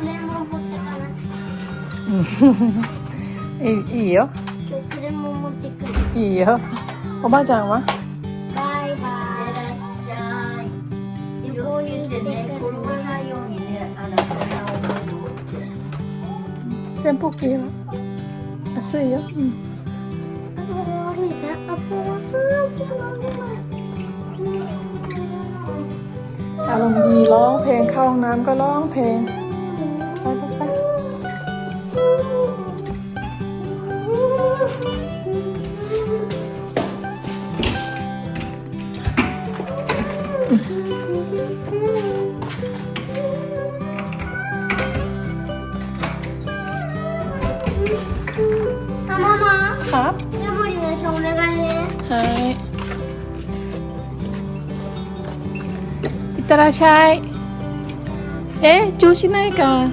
그래머 못했잖 아. 이, 이 요? 그 그래머 못했 고. 이 요? 오마장 와? 바이바 이. ที่พูดอยู่ในกลุ่มว่าให้โยนอย่างเนี้ยอะไรขงม่น?อารมณ์ดีร้องเพลงเข้าห้องน้ำก็ร้องเพลง はい。いってらっしゃい。え、調子ないか。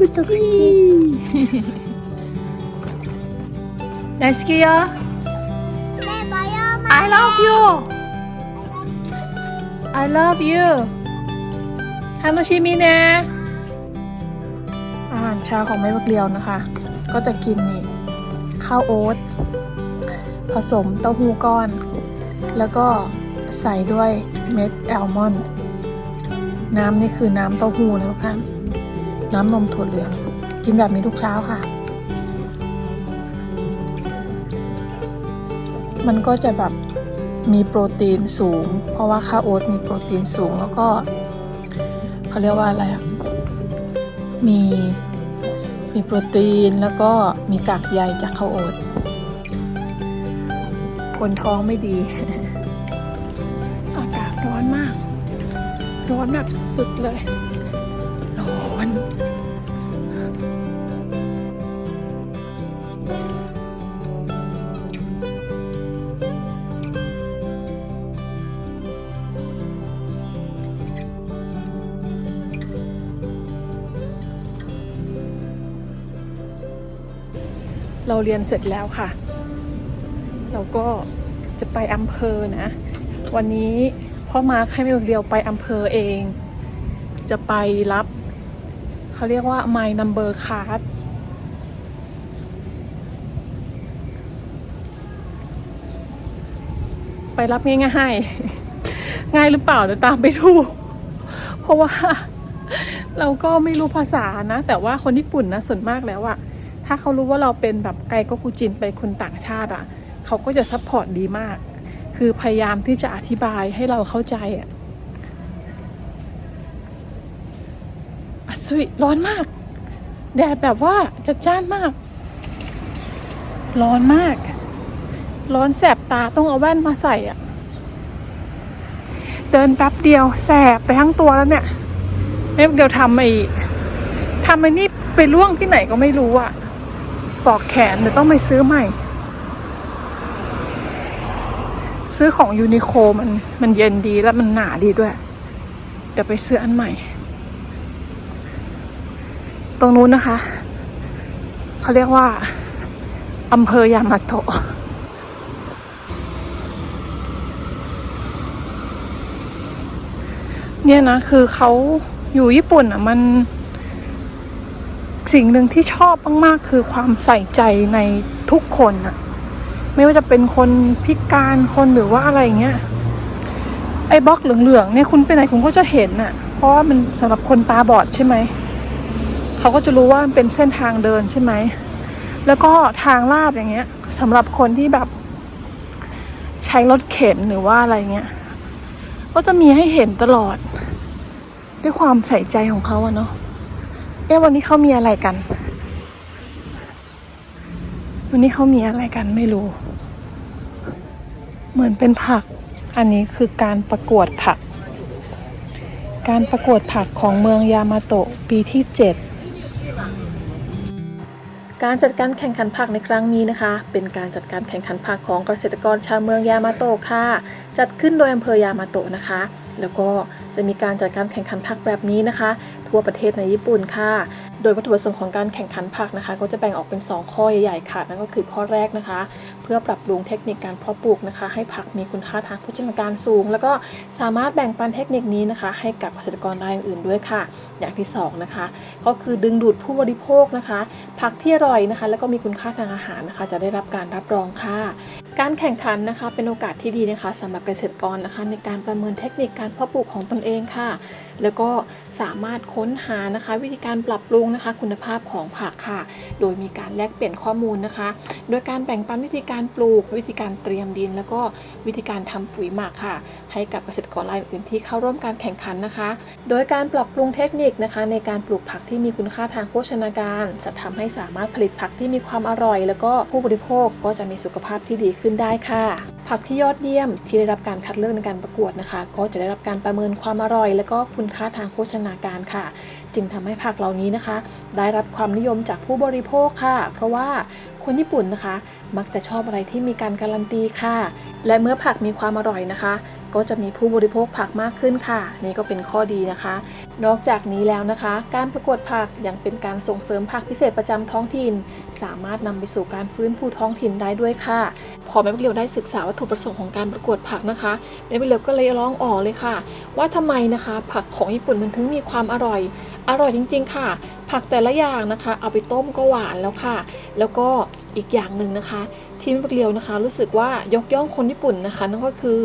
一口 love you I love you 楽しみね ช้าของแม่บักเลียวนะคะ ก็จะกินนี่ข้าวโอ๊ตผสมเต้าหู้ก้อน แล้วก็ใส่ด้วยเม็ดแอลมอนด์น้ำนี่คือน้ำเต้าหู้นะทุกท่านน้ำนมถั่วเหลือง กินแบบนี้ทุกเช้าค่ะ มันก็จะแบบมีโปรตีนสูง เพราะว่าข้าวโอ๊ตมีโปรตีนสูงแล้วก็เขาเรียกว่าอะไรอะมี มีโปรตีนแล้วก็มีกากใยจากข้าวโอ๊ตคนท้องไม่ดี อากาศร้อนมาก ร้อนแบบสุดๆเลย เราเรียนเสร็จแล้วค่ะ เราก็จะไปอำเภอนะ วันนี้พ่อมาร์คให้แม่เดียวไปอำเภอเอง จะไปรับเขาเรียกว่า my number card ไปรับง่ายๆง่ายหรือเปล่าเดี๋ยวตามไปดูเพราะว่าเราก็ไม่รู้ภาษานะ แต่ว่าคนญี่ปุ่นนะส่วนมากแล้วอะ ถ้าเขารู้ว่าเราเป็นแบบไกโกคุจินไปคนต่างชาติอะเขาก็จะซัพพอร์ตดีมาก คือพยายามที่จะอธิบายให้เราเข้าใจอะอัสุยร้อนมาก แดดแบบว่าจัดจ้านมาก ร้อนมาก ร้อนแสบตาต้องเอาแว่นมาใส่อะเดินแป๊บเดียวแสบไปทั้งตัวแล้วเนี่ยแม่เดี๋ยวทำไอ้ทำไอ้นี่ไปล่วงที่ไหนก็ไม่รู้อะ ปอกแขนเดี๋ยวต้องไปซื้อใหม่ ซื้อของยูนิโคมันมันเย็นดีแล้วมันหนาดีด้วยเดี๋ยวไปซื้ออันใหม่ ตรงนู้นนะคะ เขาเรียกว่าอำเภอยามาโตะเนี่ยนะคือเขาอยู่ญี่ปุ่นอะมัน สิ่งหนึ่งที่ชอบมากๆ คือความใส่ใจในทุกคนอะไม่ว่าจะเป็นคนพิการคนหรือว่าอะไรเงี้ยไอ้บล็อกเหลืองๆเนี่ยคุณไปไหนคุณก็จะเห็นอะเพราะว่ามันสำหรับคนตาบอดใช่ไหมเขาก็จะรู้ว่ามันเป็นเส้นทางเดินใช่ไหมแล้วก็ทางลาดอย่างเงี้ยสำหรับคนที่แบบ ใช้รถเข็นหรือว่าอะไรเงี้ยก็จะมีให้เห็นตลอด ด้วยความใส่ใจของเขาอะเนาะ เอ๊ะวันนี้เขามีอะไรกัน วันนี้เขามีอะไรกันไม่รู้ เหมือนเป็นผัก อันนี้คือการประกวดผัก การประกวดผักของเมืองยามาโตะปีที่ 7การจัดการแข่งขันผักในครั้งนี้นะคะ เป็นการจัดการแข่งขันผักของเกษตรกรชาวเมืองยามาโตะค่ะ จัดขึ้นโดยอำเภอยามาโตะนะคะ แล้วก็จะมีการจัดการแข่งขันผักแบบนี้นะคะ ทั่วประเทศในญี่ปุ่นค่ะ โดยวัตถุประสงค์ของการแข่งขันผักนะคะ ก็จะแบ่งออกเป็น 2 ข้อใหญ่ๆค่ะ นั่นก็คือข้อแรกนะคะ เพื่อปรับปรุงเทคนิคการเพาะปลูกนะคะ ให้ผักมีคุณค่าทางโภชนาการสูง แล้วก็สามารถแบ่งปันเทคนิคนี้นะคะ ให้กับเกษตรกรรายอื่นๆด้วยค่ะ อย่างที่สองนะคะก็คือดึงดูดผู้บริโภคนะคะ ผักที่อร่อยนะคะ แล้วก็มีคุณค่าทางอาหารนะคะ จะได้รับการรับรองค่ะการแข่งขันนะคะเป็นโอกาสที่ดีนะคะสำหรับเกษตรกรนะคะ ในการประเมินเทคนิคการเพาะปลูกของตนเองค่ะแล้วก็สามารถค้นหานะคะ วิธีการปรับปรุงนะคะ คุณภาพของผักค่ะ โดยมีการแลกเปลี่ยนข้อมูลนะคะ โดยการแบ่งปันวิธีการปลูก วิธีการเตรียมดิน แล้วก็วิธีการทำปุ๋ยหมักค่ะ ให้กับเกษตรกรรายอื่นที่เข้าร่วมการแข่งขันนะคะ โดยการปรับปรุงเทคนิคนะคะ ในการปลูกผักที่มีคุณค่าทางโภชนาการ จะทำให้สามารถผลิตผักที่มีความอร่อย แล้วก็ผู้บริโภคก็จะมีสุขภาพที่ดีขึ้นได้ค่ะ ผักที่ยอดเยี่ยมที่ได้รับการคัดเลือกในการประกวดนะคะ ก็จะได้รับการประเมินความอร่อย และก็คุณค่าทางโภชนาการค่ะ จึงทำให้ผักเหล่านี้นะคะ ได้รับความนิยมจากผู้บริโภคค่ะ เพราะว่าคนญี่ปุ่นนะคะ มักจะชอบอะไรที่มีการการันตีค่ะ และเมื่อผักมีความอร่อยนะคะ ก็จะมีผู้บริโภคผักมากขึ้นค่ะ นี่ก็เป็นข้อดีนะคะ นอกจากนี้แล้วนะคะ การประกวดผักยังเป็นการส่งเสริมผักพิเศษประจำท้องถิ่น สามารถนำไปสู่การฟื้นฟูท้องถิ่นได้ด้วยค่ะ พอแม่เบลได้ศึกษาวัตถุประสงค์ของการประกวดผักนะคะแม่เบลก็เลยร้องอ๋อเลยค่ะ ว่าทำไมนะคะ ผักของญี่ปุ่นมันถึงมีความอร่อย อร่อยจริง ๆ ค่ะ ผักแต่ละอย่างนะคะ เอาไปต้มก็หวานแล้วค่ะ แล้วก็อีกอย่างหนึ่งนะคะ ที่แม่เบลนะคะรู้สึกว่ายกย่องคนญี่ปุ่นนะคะนั่นก็คือ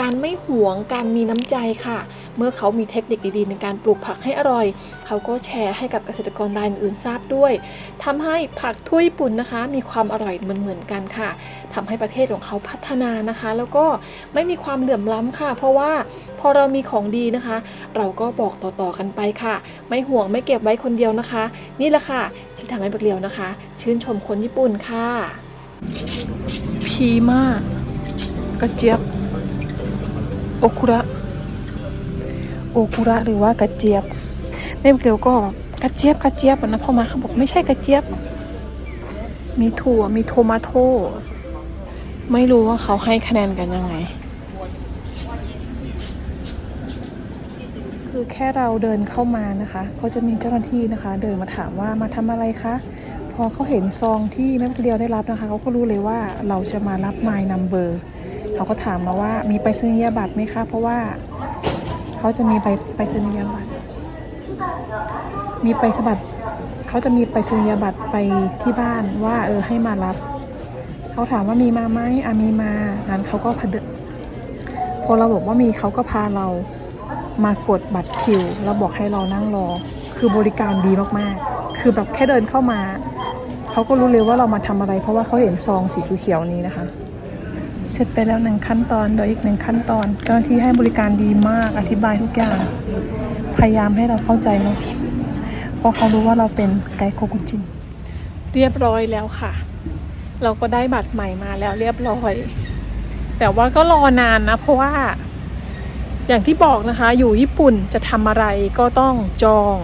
การไม่หวงการมีน้ำใจค่ะ เมื่อเขามีเทคนิคดีๆ ในการปลูกผักให้อร่อย เขาก็แชร์ให้กับเกษตรกรรายอื่นทราบด้วยทำให้ผักทั่วญี่ปุ่นนะคะ มีความอร่อยเหมือนๆกันค่ะทำให้ประเทศของเขาพัฒนานะคะ แล้วก็ไม่มีความเหลื่อมล้ำค่ะ เพราะว่าพอเรามีของดีนะคะ เราก็บอกต่อๆกันไปค่ะ ไม่ห่วงไม่เก็บไว้คนเดียวนะคะ นี่แหละค่ะที่ทำให้บักเลียวนะคะ ชื่นชมคนญี่ปุ่นค่ะ พีมากกระเจี๊ยบ โอคุระ โอคุระหรือว่ากระเจี๊ยบแม่เดียวก็กระเจี๊ยบกระเจี๊ยบนะพ่อมาเขาบอกไม่ใช่กระเจี๊ยบ มีถั่วมีโทมาโตไม่รู้ว่าเขาให้คะแนนกันยังไง คือแค่เราเดินเข้ามานะคะเขาจะมีเจ้าหน้าที่นะคะ เดินมาถามว่ามาทำอะไรคะ พอเขาเห็นซองที่แม่เดียวได้รับนะคะเขาก็รู้เลยว่าเราจะมารับ My Number เขาก็ถามมาว่ามีไปรษณียบัตรไหมคะ เพราะว่าเขาจะมีใบไปรษณียบัตร มีไปสบัตรเขาจะมีไปรษณียบัตรไปที่บ้านว่าเออให้มารับเขาถามว่ามีมาไหมอะมีมางั้นเขาก็พะเดพอเราบอกว่ามีเขาก็พาเรามากดบัตรคิว แล้วบอกให้เรานั่งรอ คือบริการดีมากๆ คือแบบแค่เดินเข้ามา เขาก็รู้เลยว่าเรามาทำอะไร เพราะว่าเขาเห็นซองสีเขียวๆนี้นะคะ เสร็จไปแล้วหนึ่งขั้นตอนเดี๋ยวอีกหนึ่งขั้นตอน เจ้าหน้าที่ให้บริการดีมากอธิบายทุกอย่าง พยายามให้เราเข้าใจเนาะเพราะเขารู้ว่าเราเป็นไกด์โคกุจินเรียบร้อยแล้วค่ะ เราก็ได้บัตรใหม่มาแล้วเรียบร้อย แต่ว่าก็รอนานนะ เพราะว่าอย่างที่บอกนะคะ อยู่ญี่ปุ่นจะทำอะไรก็ต้องจอง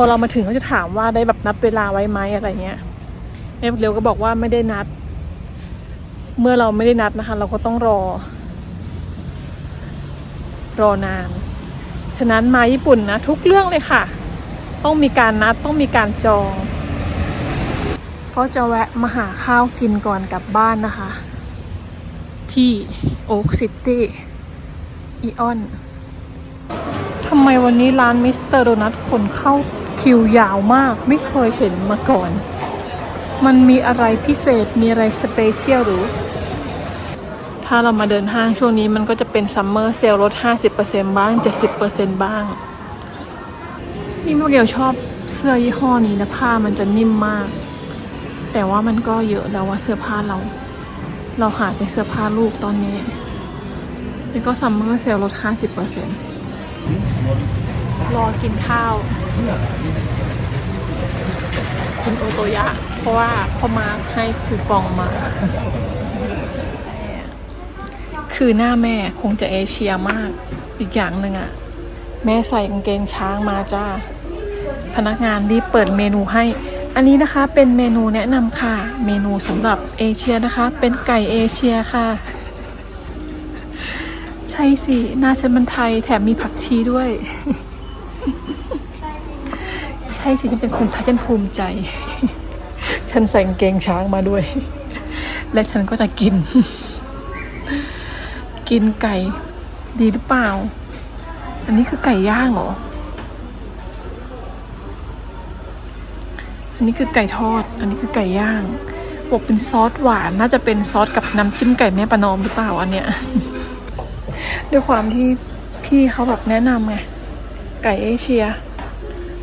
อเรามาถึงเขาจะถามว่าได้แบบนัดเวลาไว้ไหมอะไรเงี้ยแม่เร็วก็บอกว่าไม่ได้นัด เมื่อเราไม่ได้นัดนะคะ เราก็ต้องรอ รอนาน ฉะนั้นมาญี่ปุ่นนะทุกเรื่องเลยค่ะ ต้องมีการนัดต้องมีการจองก็จะแวะมาหาข้าวกินก่อนกลับบ้านนะคะ ที่โอ๊กซิตี้อีออนทำไมวันนี้ร้านมิสเตอร์โดนัทคนเข้า คิวยาวมากไม่เคยเห็นมาก่อน มันมีอะไรพิเศษมีอะไรสเปเชียลหรือ ถ้าเรามาเดินห้างช่วงนี้มันก็จะเป็นซัมเมอร์เซลลด 50%บ้าง 70%บ้าง นี่พวกเดียวชอบเสื้อยี่ห้อนี้นะผ้ามันจะนิ่มมาก แต่ว่ามันก็เยอะแล้วว่าเสื้อผ้าเรา เราหาแต่เสื้อผ้าลูกตอนนี้นี่ก็ซัมเมอร์เซลลด 50% รอกินข้าว กินโอโตยะ เพราะว่าพ่อมาให้คูปองมา คือหน้าแม่คงจะเอเชียมากอีกอย่างหนึ่งอะแม่ใส่กางเกงช้างมาจ้า พนักงานรีบเปิดเมนูให้ อันนี้นะคะเป็นเมนูแนะนำค่ะ เมนูสำหรับเอเชียนะคะ เป็นไก่เอเชียค่ะใช่สิ หน้าฉันมันไทยแถมมีผักชีด้วย ใช่สิฉันเป็นคนไทยฉันภูมิใจ ฉันใส่กางเกงช้างมาด้วย และฉันก็จะกิน กินไก่ดีหรือเปล่า อันนี้คือไก่ย่างเหรอ อันนี้คือไก่ทอด อันนี้คือไก่ย่างบอกเป็นซอสหวานน่าจะเป็นซอสกับน้ำจิ้มไก่แม่ประนอมหรือเปล่าอันเนี้ยด้วยความที่พี่เขาแบบแนะนำไงไก่เอเชีย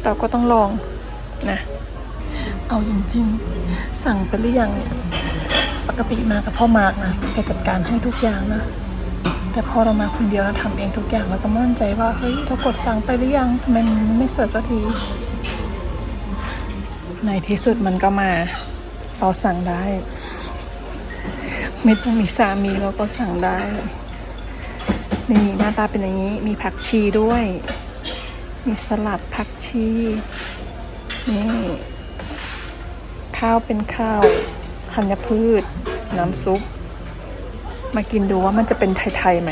เราก็ต้องลองนะเอาจริงๆ สั่งไปหรือยังเนี่ยปกติมากับพ่อมากนะแกจัดการให้ทุกอย่างนะ แต่พอเรามาคนเดียวเราทำเองทุกอย่างเราก็มั่นใจว่าเฮ้ยเรากดสั่งไปหรือยังมมันไม่เสิร์ฟสักทีในที่สุดมันก็มาเราสั่งได้ ไม่ต้องมีสามีเราก็สั่งได้ นี่หน้าตาเป็นอย่างนี้มีผักชีด้วย มีสลัดผักชีนี่ข้าวเป็นข้าวธัญพืช น้ำซุป มากินดูว่ามันจะเป็นไทยๆไหม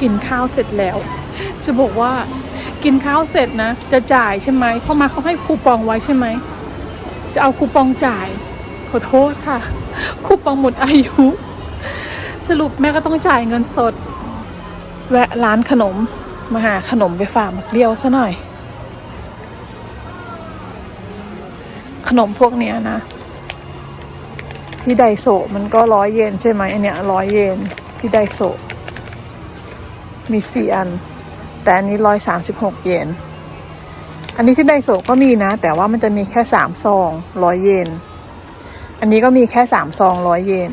กินข้าวเสร็จแล้ว จะบอกว่ากินข้าวเสร็จนะ จะจ่ายใช่ไหมเพราะมาเขาให้คูปองไว้ใช่ไหม จะเอาคูปองจ่าย ขอโทษค่ะ คูปองหมดอายุ สรุปแม่ก็ต้องจ่ายเงินสด แวะร้านขนม มาหาขนมไปฝากมักเลี้ยวซะหน่อย ขนมพวกเนี้ยนะ ที่ไดโซมันก็ร้อยเยนใช่ไหมอันเนี้ยร้อยเยนที่ไดโซ มีสี่อัน แต่อันนี้ร้อยสามสิบหกเยน อันนี้ที่ไดโซก็มีนะ แต่ว่ามันจะมีแค่สามซองร้อยเยน อันนี้ก็มีแค่สามซองร้อยเยน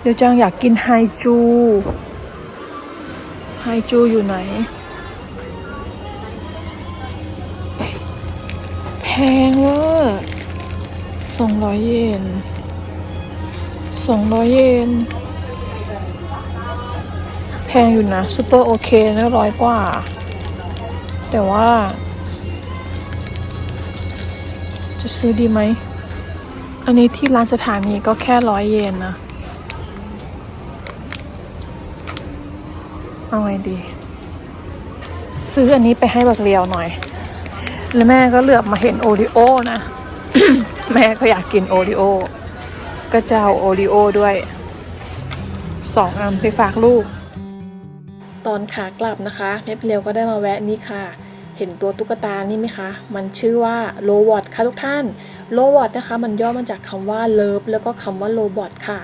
เดี๋ยวจังอยากกินไฮจู ไฮจูอยู่ไหน แพงเวอร์สองร้อยเยน สองร้อยเยน แพงอยู่นะซูเปอร์โอเคนะร้อยกว่า แต่ว่า จะซื้อดีไหม อันนี้ที่ร้านสถานีก็แค่ร้อยเยนนะ เอาไงดี ซื้ออันนี้ไปให้บักเรียวหน่อย แล้วแม่ก็เหลือบมาเห็นโอริโอนะ แม่ก็อยากกินโอริโอ ก็จะเอาโอริโอด้วยสองอันไปฝากลูก ตอนขากลับนะคะแม่เปลียวก็ได้มาแวะนี่ค่ะ เห็นตัวตุ๊กตานี่ไหมคะ มันชื่อว่าโลวอตค่ะทุกท่านโลวอตนะคะ มันย่อมาจากคำว่าเลิฟแล้วก็คำว่าโลบอทค่ะ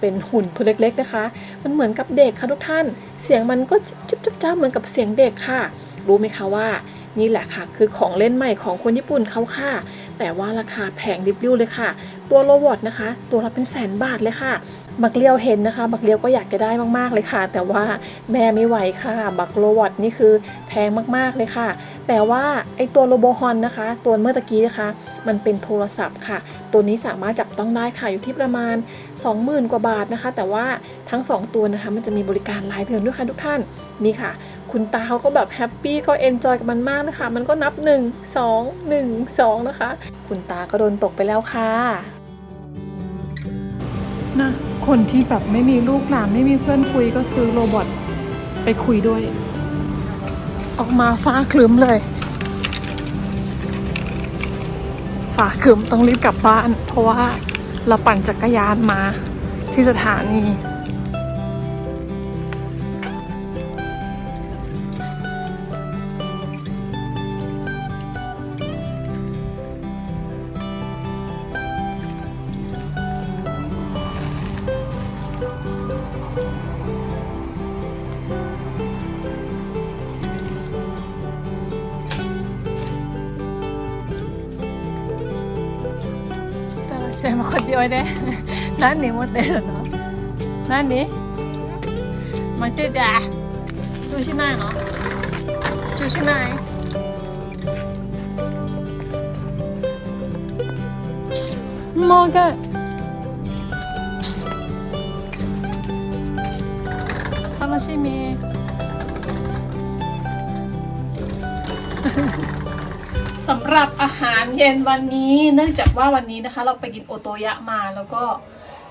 เป็นหุ่นตัวเล็กๆนะคะ มันเหมือนกับเด็กค่ะทุกท่าน เสียงมันก็จุ๊บๆๆเหมือนกับเสียงเด็กค่ะ รู้ไหมคะว่านี่แหละค่ะ คือของเล่นใหม่ของคนญี่ปุ่นเขาค่ะ แต่ว่าราคาแพงริบลิ่วเลยค่ะ ตัวโรบอทนะคะ ตัวละเป็นแสนบาทเลยค่ะ บักเลียวเห็นนะคะ บักเลียวก็อยากจะได้มากๆเลยค่ะ แต่ว่าแม่ไม่ไหวค่ะ บักโรบอทนี่คือแพงมากๆเลยค่ะ แต่ว่าไอตัวโรโบฮอนนะคะ ตัวเมื่อตะกี้นะคะ มันเป็นโทรศัพท์ค่ะ ตัวนี้สามารถจับต้องได้ค่ะอยู่ที่ประมาณ 20,000 กว่าบาทนะคะ แต่ว่าทั้ง 2 ตัวนะคะ มันจะมีบริการรายเดือนด้วยค่ะทุกท่านนี่ค่ะคุณตาเขาก็แบบแฮปปี้ก็เอนจอยกับมันมากนะคะ มันก็นับ 1 2 1 2 นะคะ คุณตาก็โดนตกไปแล้วค่ะ นะ คนที่แบบไม่มีลูกหลานไม่มีเพื่อนคุยก็ซื้อโรบอทไปคุยด้วย ออกมาฟ้าคลึ้มเลย ฟ้าคลึ้มต้องรีบกลับบ้าน เพราะว่าเราปั่นจักรยานมาที่สถานี のこっちおいで。何持ってるの？何？間違えた調子ないの？調子ない？もう一回。楽しみ。สำหรับอาหารเย็นวันนี้เนื่องจากว่าวันนี้นะคะ เราไปกินโอโตยะมาแล้วก็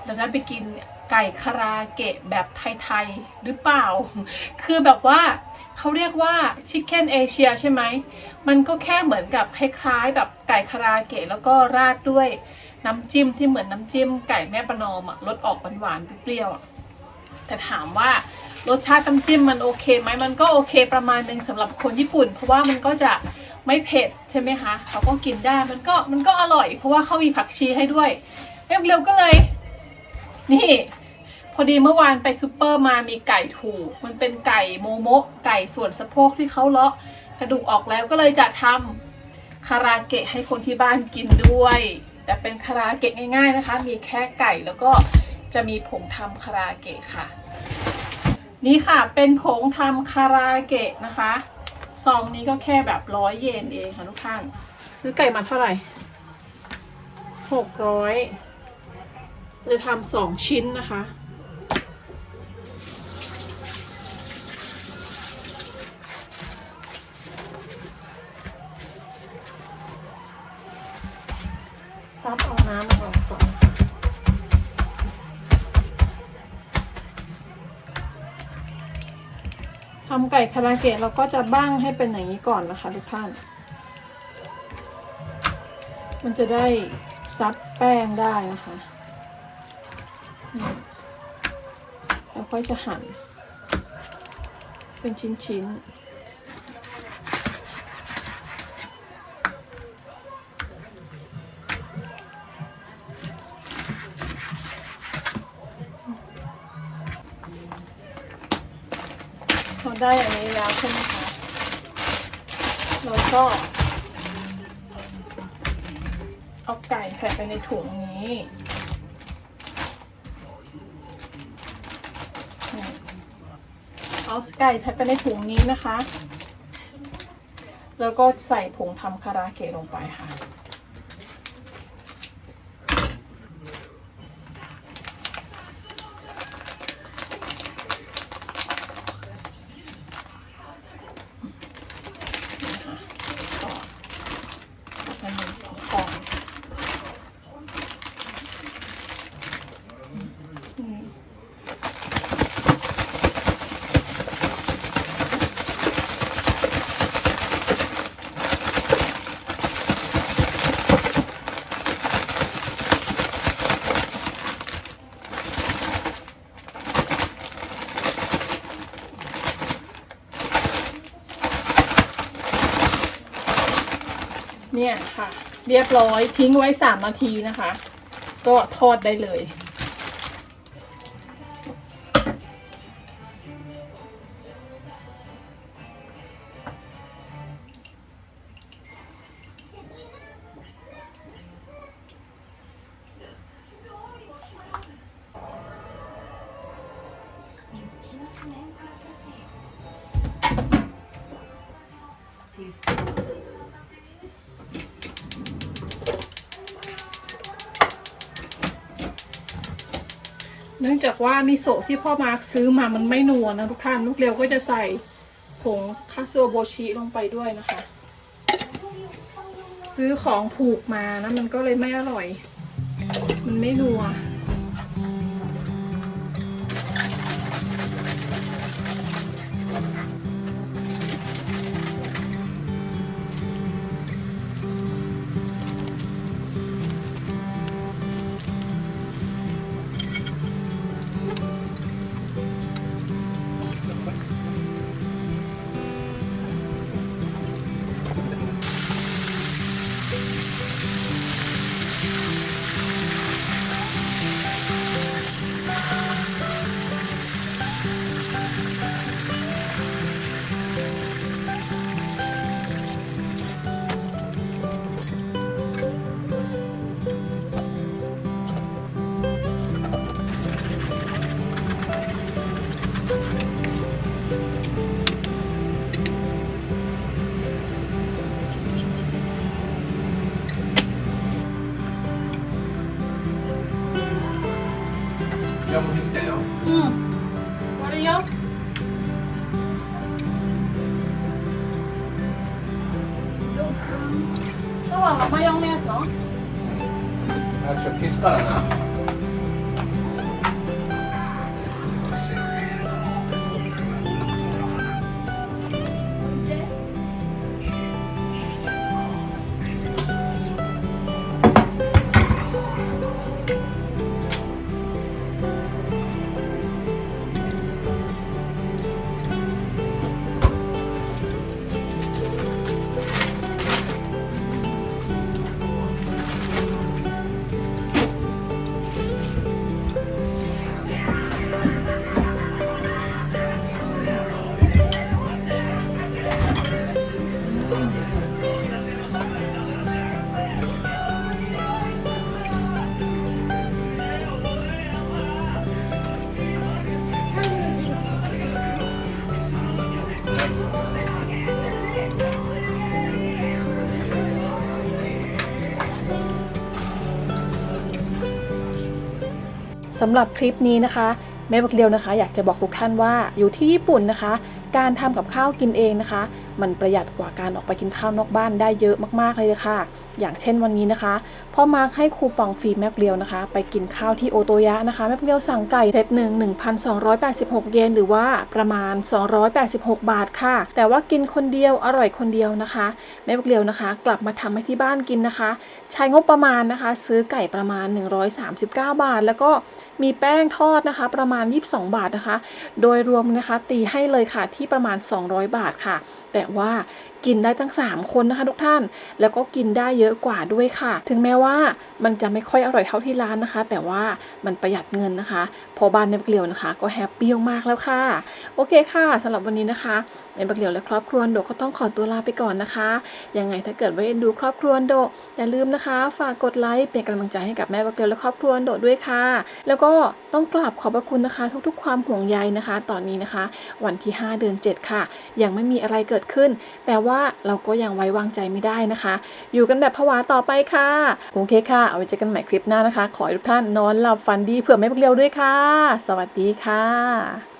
เราได้ไปกินไก่คาราเกะแบบไทยๆหรือเปล่า คือแบบว่าเขาเรียกว่าชิคเก้นเอเชียใช่ไหม มันก็แค่เหมือนกับคล้ายๆ แบบไก่คาราเกะแล้วก็ราดด้วยน้ำจิ้มที่เหมือนน้ำจิ้มไก่แม่ประนอมอะรสออกหวานๆเปรี้ยวๆแต่ถามว่ารสชาติน้ำจิ้มมันโอเคไหมมันก็โอเคประมาณหนึ่งสำหรับคนญี่ปุ่น เพราะว่ามันก็จะ ไม่เผ็ดใช่ไหมคะเขาก็กินได้มันก็มันก็อร่อย เพราะว่าเขามีผักชีให้ด้วยเร็วๆก็เลย นี่ พอดีเมื่อวานไปซูเปอร์มามีไก่ถูก มันเป็นไก่โมโมะไก่ส่วนสะโพกที่เขาเลาะกระดูกออกแล้วก็เลยจะทำคาราเกะให้คนที่บ้านกินด้วย แต่เป็นคาราเกะง่าย ๆนะคะ มีแค่ไก่แล้วก็จะมีผงทำคาราเกะค่ะ นี่ค่ะเป็นผงทำคาราเกะนะคะ ซองนี้ก็แค่แบบร้อยเยนเองค่ะทุกท่าน ซื้อไก่มาเท่าไหร่หกร้อยจะทำสองชิ้นนะคะ ซับเอาน้ำออกก่อน ทำไก่คาราเกะเราก็จะบ้างให้เป็นอย่างนี้ก่อนนะคะทุกท่าน มันจะได้ซับแป้งได้นะคะแล้วค่อยจะหั่นเป็นชิ้นๆ ได้อันนี้แล้วใช่ไหมคะเราก็เอาไก่ใส่ไปในถุงนี้ เอาไก่ใส่ไปในถุงนี้นะคะ แล้วก็ใส่ผงทำคาราเกะลงไปค่ะ ก็อันนี้ของอืมเนี่ยค่ะ เรียบร้อยทิ้งไว้สามนาทีนะคะ ก็ทอดได้เลย เนื่องจากว่ามิโซะที่พ่อมาร์คซื้อมามันไม่นัวนะทุกท่านลูกเร็วก็จะใส่ผงคาซูโบชิลงไปด้วยนะคะ ซื้อของผูกมานะมันก็เลยไม่อร่อย มันไม่นัว 消消すからな。 สำหรับคลิปนี้นะคะแม่บักเลียวนะคะ อยากจะบอกทุกท่านว่าอยู่ที่ญี่ปุ่นนะคะ การทำกับข้าวกินเองนะคะ มันประหยัดกว่าการออกไปกินข้าวนอกบ้านได้เยอะมากๆเลยค่ะ อย่างเช่นวันนี้นะคะพ่อมาร์คให้คูปองฟรีแม่บักเลียวนะคะ ไปกินข้าวที่โอโตยะนะคะแม่บักเลียวสั่งไก่เซตหนึ่ง1,286 เยนหรือว่าประมาณ 286 บาทค่ะ แต่ว่ากินคนเดียวอร่อยคนเดียวนะคะแม่บักเลียวนะคะ กลับมาทำให้ที่บ้านกินนะคะ ใช้งบประมาณนะคะ ซื้อไก่ประมาณ 139 บาท แล้วก็มีแป้งทอดนะคะ ประมาณ 22 บาทนะคะ โดยรวมนะคะตีให้เลยค่ะที่ประมาณ 200 บาทค่ะ แต่ว่ากินได้ตั้ง 3 คนนะคะทุกท่าน แล้วก็กินได้เยอะกว่าด้วยค่ะ ถึงแม้ว่ามันจะไม่ค่อยอร่อยเท่าที่ร้านนะคะ แต่ว่ามันประหยัดเงินนะคะ พอบ้านในเกลียวนะคะ ก็แฮปปี้มากแล้วค่ะ โอเคค่ะสำหรับวันนี้นะคะ ในบักเหลียวและครอบครัวโดก็ต้องขอตัวลาไปก่อนนะคะ ยังไงถ้าเกิดว่าเอ็นดูครอบครัวโดอย่าลืมนะคะ ฝากกดไลค์เป็นกำลังใจให้กับแม่บักเหลียวและครอบครัวโดด้วยค่ะ แล้วก็ต้องกราบขอบพระคุณนะคะ ทุกๆ ความห่วงใยนะคะ ตอนนี้นะคะ วันที่ 5 เดือน 7 ค่ะ ยังไม่มีอะไรเกิดขึ้น แต่ว่าเราก็ยังไว้วางใจไม่ได้นะคะ อยู่กันแบบผวาต่อไปค่ะ โอเคค่ะ เอาไว้เจอกันใหม่คลิปหน้านะคะ ขอให้ทุกท่านนอนหลับฝันดีเผื่อแม่บักเหลียวด้วยค่ะ สวัสดีค่ะ